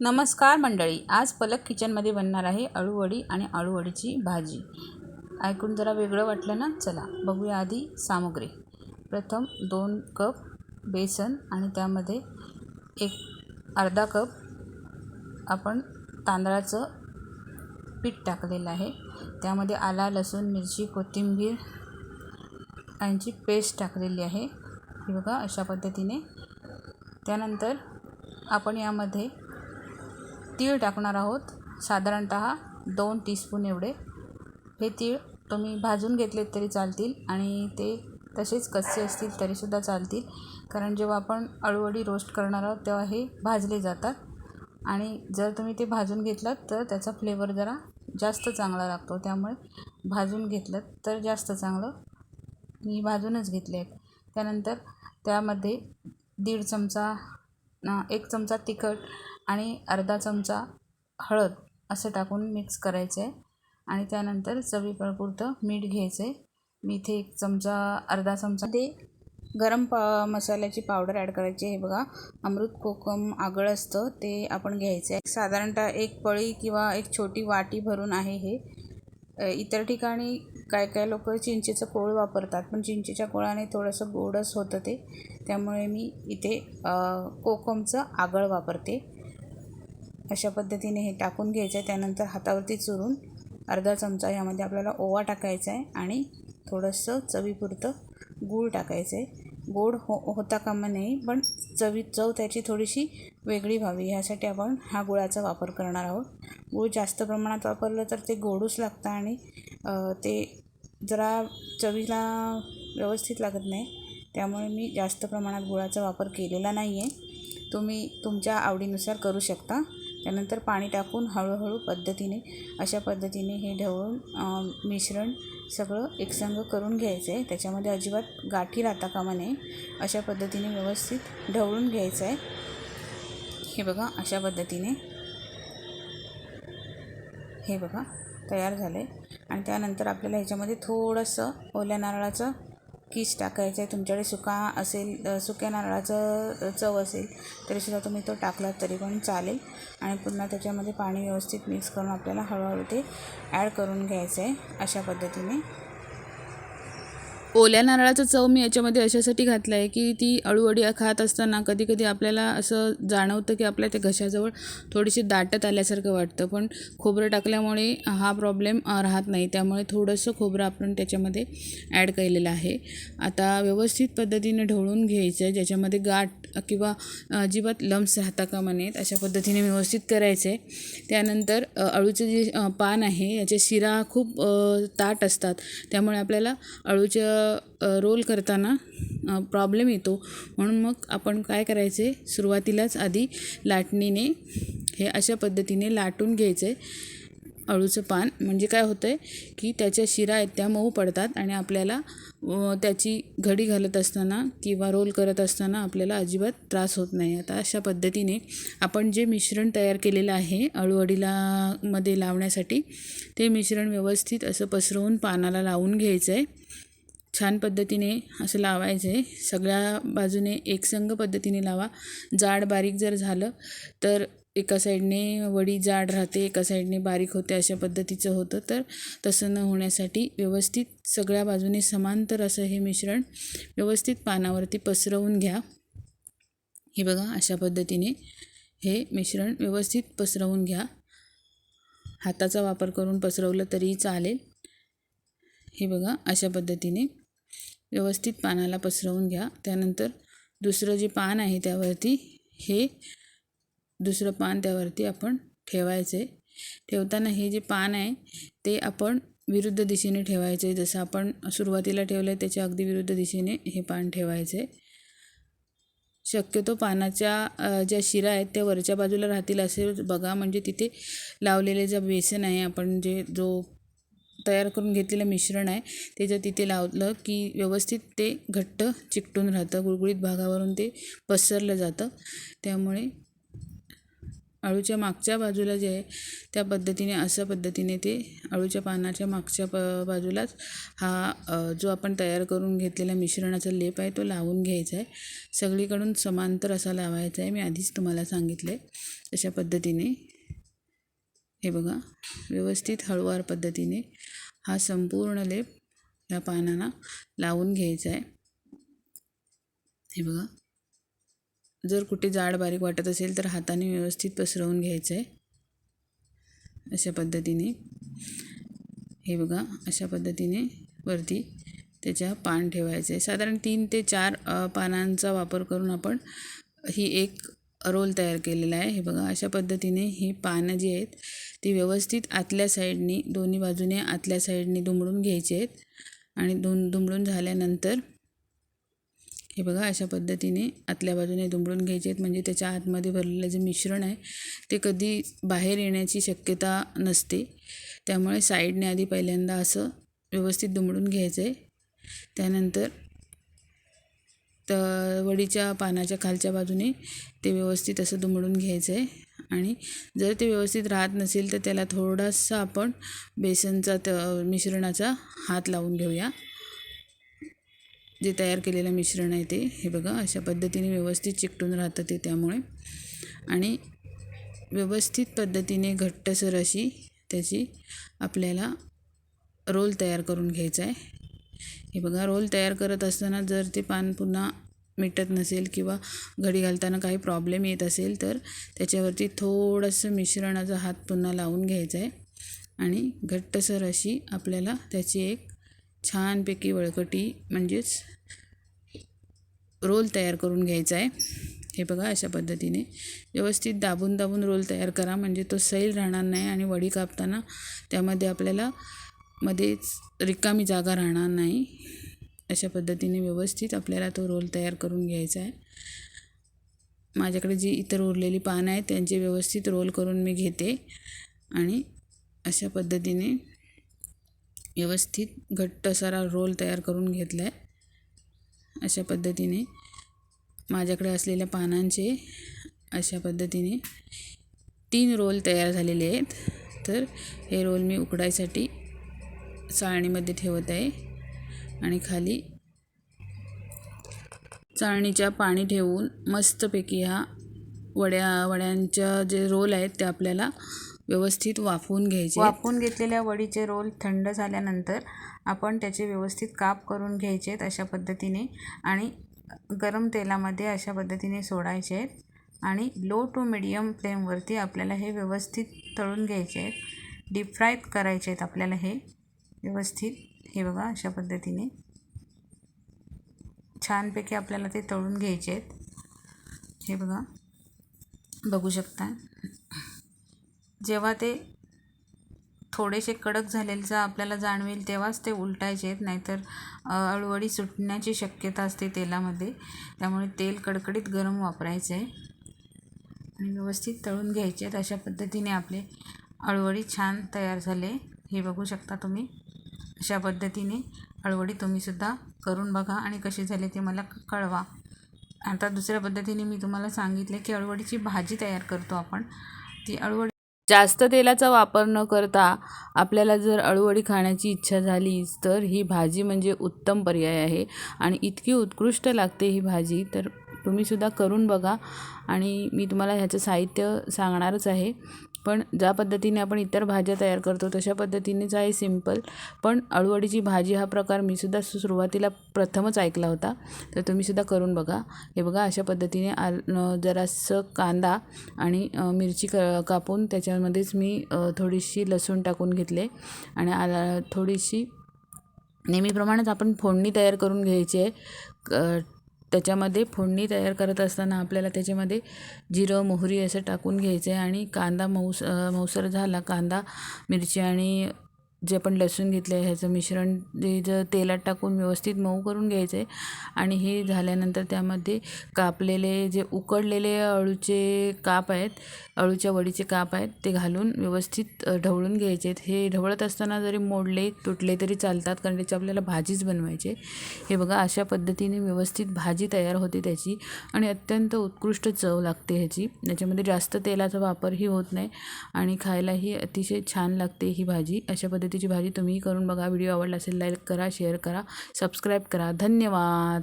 नमस्कार मंडळी आज पलक किचनमध्ये बनणार आहे अळूवडी आणि अळूवडीची भाजी. ऐकून जरा वेगळं वाटलं ना? चला बघूया आधी सामग्री. प्रथम दोन कप बेसन आणि त्यामध्ये एक अर्धा कप आपण तांदळाचं पीठ टाकलेलं आहे. त्यामध्ये आला लसूण मिरची कोथिंबीर यांची पेस्ट टाकलेली आहे. ही बघा अशा पद्धतीने. त्यानंतर आपण यामध्ये तीळ टाकणार आहोत. साधारणत दोन टीस्पून एवढे. हे तीळ तुम्ही भाजून घेतलेत तरी चालतील आणि ते तसेच कच्चे असतील तरीसुद्धा चालतील. कारण जेव्हा आपण अळूवडी रोस्ट करणार आहोत तेव्हा हे भाजले जातात. आणि जर तुम्ही ते भाजून घेतलात तर त्याचा फ्लेवर जरा जास्त चांगला लागतो. त्यामुळे भाजून घेतलं तर जास्त चांगलं. मी भाजूनच घेतले आहेत. त्यानंतर त्यामध्ये दीड चमचा एक चमचा तिखट आणि अर्धा चमचा हळद असं टाकून मिक्स करायचं. आहे आणि त्यानंतर चवीपुरतं मीठ घ्यायचं. आहे मी इथे एक चमचा अर्धा चमचा ते गरम पा मसाल्याची पावडर ॲड करायची. आहे बघा अमृत कोकम आगळ असतं ते आपण घ्यायचं. आहे साधारणतः एक पळी किंवा एक छोटी वाटी भरून आहे हे. इतर ठिकाणी काय काय लोक चिंचेचं कोळ वापरतात पण चिंचेच्या कोळाने थोडंसं गोडच होतं ते. त्यामुळे मी इथे कोकमचं आगळ वापरते. अशा पद्धतीने हे टाकून घ्यायचं आहे त्यानंतर हातावरती चुरून अर्धा चमचा यामध्ये आपल्याला ओवा टाकायचा आहे आणि थोडंसं चवीपुरतं गूळ टाकायचं आहे गोड हो होता कामा नाही पण चवी चव त्याची थोडीशी वेगळी व्हावी. ह्यासाठी आपण हा गुळाचा वापर करणार आहोत. गूळ जास्त प्रमाणात वापरलं तर ते गोडूच लागतं आणि ते जरा चवीला व्यवस्थित लागत नाही. त्यामुळे मी जास्त प्रमाणात गुळाचा वापर केलेला नाही आहे तुम्ही तुमच्या आवडीनुसार करू शकता. त्यानंतर पाणी टाकून हळूहळू पद्धतीने अशा पद्धतीने हे ढवळून मिश्रण सगळं एकसंग करून घ्यायचं आहे त्याच्यामध्ये अजिबात गाठी राहता कामा नये. अशा पद्धतीने व्यवस्थित ढवळून घ्यायचं आहे हे बघा अशा पद्धतीने हे बघा तयार झालं आहे आणि त्यानंतर आपल्याला ह्याच्यामध्ये थोडंसं ओल्या नारळाचं किस टाकायचं आहे तुमच्याकडे सुका असेल सुक्या नारळाचं चव असेल तरीसुद्धा तुम्ही तो टाकलात तरी पण चालेल. आणि पुन्हा त्याच्यामध्ये पाणी व्यवस्थित मिक्स करून आपल्याला हळूहळू ते ॲड करून घ्यायचं आहे अशा पद्धतीने. ओल्या नारळाचं चव मी याच्यामध्ये अशासाठी घातलं आहे की ती अळूवडी खात असताना कधी कधी आपल्याला असं जाणवतं की आपल्या त्या घशाजवळ थोडीशी दाटत आल्यासारखं वाटतं. पण खोबरं टाकल्यामुळे हा प्रॉब्लेम राहत नाही. त्यामुळे थोडंसं खोबरं आपण त्याच्यामध्ये ॲड केलेलं आहे. आता व्यवस्थित पद्धतीने ढवळून घ्यायचं आहे ज्याच्यामध्ये गाठ किंवा अजिबात लम्स राहता कामा नयेत अशा पद्धतीने व्यवस्थित करायचे. त्यानंतर अळूचं जे पान आहे याचे शिरा खूप ताट असतात. त्यामुळे आपल्याला अळूच्या रोल करताना प्रॉब्लेम येतो. म्हणून मग आपण काय करायचे सुरुवातीलाच आधी लाटणीने हे अशा पद्धतीने लाटून घ्यायचे. अळूचं पान म्हणजे काय होतं आहे की त्याच्या शिरा आहेत त्या मऊ पडतात आणि आपल्याला त्याची घडी घालत असताना किंवा रोल करत असताना आपल्याला अजिबात त्रास होत नाही. आता अशा पद्धतीने आपण जे मिश्रण तयार केलेलं आहे अळूवडीला मध्ये लावण्यासाठी ते मिश्रण व्यवस्थित असं पसरवून पानाला लावून घ्यायचं आहे छान पद्धतीने असं लावायचं आहे सगळ्या बाजूने एकसंग पद्धतीने लावा. जाड बारीक जर झालं तर एका साईडने वडी जाड राहते एका साईडने बारीक होते अशा पद्धतीचं होतं. तर तसं न होण्यासाठी व्यवस्थित सगळ्या बाजूने समांतर असं हे मिश्रण व्यवस्थित पानावरती पसरवून घ्या. हे बघा अशा पद्धतीने हे मिश्रण व्यवस्थित पसरवून घ्या. हाताचा वापर करून पसरवलं तरी चालेल. हे बघा अशा पद्धतीने व्यवस्थित पानाला पसरवून घ्या. त्यानंतर दुसरं जे पान आहे त्यावरती हे दुसरं पान त्यावरती आपण ठेवायचे. ठेवताना हे जे पान आहे ते आपण विरुद्ध दिशेने ठेवायचे. जसं आपण सुरुवातीला ठेवलं आहे त्याच्या अगदी विरुद्ध दिशेने हे पान ठेवायचे. शक्यतो पानाच्या ज्या शिरा आहेत त्या वरच्या बाजूला राहतील असे बघा. म्हणजे तिथे लावलेले जे बेसन आहे आपण जे जो तयार करून घेतलेलं मिश्रण आहे ते जर तिथे लावलं की व्यवस्थित ते घट्ट चिकटून राहतं. गुळगुळीत भागावरून ते पसरलं जातं. त्यामुळे अळूच्या मागच्या बाजूला जे आहे त्या पद्धतीने अशा पद्धतीने ते अळूच्या पानाच्या मागच्या प बाजूलाच हा जो आपण तयार करून घेतलेला मिश्रणाचा लेप आहे तो लावून घ्यायचा आहे. सगळीकडून समांतर असा लावायचा आहे. मी आधीच तुम्हाला सांगितलं आहे अशा पद्धतीने. हे बघा व्यवस्थित हळूवार पद्धतीने हा संपूर्ण लेप या पानांना लावून घ्यायचा आहे. हे बघा. जर कुठे जाड बारीक वाटत असेल तर हाताने व्यवस्थित पसरवून घ्यायचं आहे अशा पद्धतीने. हे बघा अशा पद्धतीने वरती त्याच्या पान ठेवायचं आहे साधारण तीन ते चार पानांचा वापर करून आपण ही एक रोल तयार केलेला आहे. हे बघा अशा पद्धतीने ही पानं जी आहेत ती व्यवस्थित आतल्या साईडनी दोन्ही बाजूने आतल्या साईडनी दुमडून घ्यायची आहेत. आणि दुम दुमडून झाल्यानंतर हे बघा अशा पद्धतीने आतल्या बाजूने दुमडून घ्यायचे आहेत. म्हणजे त्याच्या आतमध्ये भरलेलं जे मिश्रण आहे ते कधी बाहेर येण्याची शक्यता नसते. त्यामुळे साईडने आधी पहिल्यांदा असं व्यवस्थित दुमडून घ्यायचं आहे. त्यानंतर तर वडीच्या पानाच्या खालच्या बाजूने ते व्यवस्थित असं दुमडून घ्यायचं आहे. आणि जर ते व्यवस्थित राहत नसेल तर त्याला थोडासा आपण बेसनचा त मिश्रणाचा हात लावून घेऊया. जे तयार केलेलं मिश्रण आहे ते हे बघा अशा पद्धतीने व्यवस्थित चिकटून राहतं ते त्यामुळे. आणि व्यवस्थित पद्धतीने घट्टसर अशी त्याची आपल्याला रोल तयार करून घ्यायचा आहे. हे बघा रोल तयार करत असताना जर ते पान पुन्हा मिटत नसेल किंवा घडी घालताना काही प्रॉब्लेम येत असेल तर त्याच्यावरती थोडंसं मिश्रणाचा हात पुन्हा लावून घ्यायचा आहे. आणि घट्टसर अशी आपल्याला त्याची एक छानपैकी वळकटी म्हणजेच रोल तयार करून घ्यायचा आहे. हे बघा अशा पद्धतीने. व्यवस्थित दाबून दाबून रोल तयार करा. म्हणजे तो सैल राहणार नाही आणि वडी कापताना त्यामध्ये आपल्याला मध्येच रिकामी जागा राहणार नाही. अशा पद्धतीने व्यवस्थित आपल्याला तो रोल तयार करून घ्यायचा आहे. माझ्याकडे जी इतर उरलेली पानं आहेत त्यांचे व्यवस्थित रोल करून मी घेते. आणि अशा पद्धतीने व्यवस्थित घट्ट सारा रोल तयार करून घेतला आहे अशा पद्धतीने. माझ्याकडे असलेल्या पानांचे अशा पद्धतीने तीन रोल तयार झालेले आहेत. तर हे रोल मी उकडायसाठी चाळणीमध्ये ठेवत आहे. आणि खाली चाळणीच्या पाणी ठेवून मस्तपैकी ह्या वड्या वड्यांच्या जे रोल आहेत ते आपल्याला व्यवस्थित वाफवून घ्यायचे. वाफवून घेतलेल्या वडीचे रोल थंड झाल्यानंतर आपण त्याचे व्यवस्थित काप करून घ्यायचे आहेत अशा पद्धतीने आणि गरम तेलामध्ये अशा पद्धतीने सोडायचे आहेत. आणि लो टू मिडियम फ्लेमवरती आपल्याला हे व्यवस्थित तळून घ्यायचे आहेत. डीप फ्राय करायचे आहेत आपल्याला हे. व्यवस्थित. हे बघा अशा पद्धतीने. छानपैकी आपल्याला ते तळून घ्यायचे आहेत. हे बघा. बघू शकता. जेव्हा ते थोडेसे कडक झालेलं आपल्याला जाणवेल तेव्हाच ते उलटायचे आहेत. नाहीतर अळवडी सुटण्याची शक्यता असते तेलामध्ये. त्यामुळे तेल कडकडीत गरम वापरायचं आहे. आणि व्यवस्थित तळून घ्यायचे आहेत. अशा पद्धतीने आपले अळूवडी छान तयार झाले. हे बघू शकता तुम्ही. अशा पद्धतीने अळवडी तुम्हीसुद्धा करून बघा आणि कसे झाले ते मला कळवा. आता दुसऱ्या पद्धतीने मी तुम्हाला सांगितले की अळवडीची भाजी तयार करतो आपण. ती अळवडी जास्त तेलाचा वापर न करता आपल्याला जर अळूवडी खाण्याची इच्छा झालीच तर ही भाजी म्हणजे उत्तम पर्याय आहे. आणि इतकी उत्कृष्ट लागते ही भाजी तर तुम्हीसुद्धा करून बघा. आणि मी तुम्हाला ह्याचं साहित्य सांगणारच आहे. पण ज्या पद्धतीने आपण इतर भाज्या तयार करतो तशा पद्धतीनेच आहे सिंपल पण अळूवडीची भाजी हा प्रकार मी सुद्धा सु सुरुवातीला प्रथमच ऐकला होता. तर तुम्हीसुद्धा करून बघा. हे बघा अशा पद्धतीने आल जरासं कांदा आणि मिरची क कापून त्याच्यामध्येच मी थोडीशी लसूण टाकून घेतले. आणि आला थोडीशी नेहमीप्रमाणेच आपण फोडणी तयार करून घ्यायची आहे. क त्याच्यामध्ये फोडणी तयार करत असताना आपल्याला त्याच्यामध्ये जिरं मोहरी असं टाकून घ्यायचं आहे आणि कांदा मऊस मऊसर झाला कांदा मिरची आणि जे आपण लसूण घेतलं आहे ह्याचं मिश्रण जे जर तेलात टाकून व्यवस्थित मऊ करून घ्यायचं आहे आणि हे झाल्यानंतर त्यामध्ये कापलेले जे उकडलेले अळूचे काप आहेत अळूच्या वडीचे काप आहेत ते घालून व्यवस्थित ढवळून घ्यायचे आहेत. हे ढवळत असताना जरी मोडले तुटले तरी चालतात कारण त्याची आपल्याला भाजीच बनवायची. हे बघा अशा पद्धतीने व्यवस्थित भाजी तयार होते त्याची. आणि अत्यंत उत्कृष्ट चव लागते ह्याची. याच्यामध्ये जास्त तेलाचा वापरही होत नाही आणि खायलाही अतिशय छान लागते ही भाजी. अशा मेथीची भाजी तुम्ही करून बघा. व्हिडिओ आवडला असेल लाईक करा शेअर करा सबस्क्राईब करा. धन्यवाद.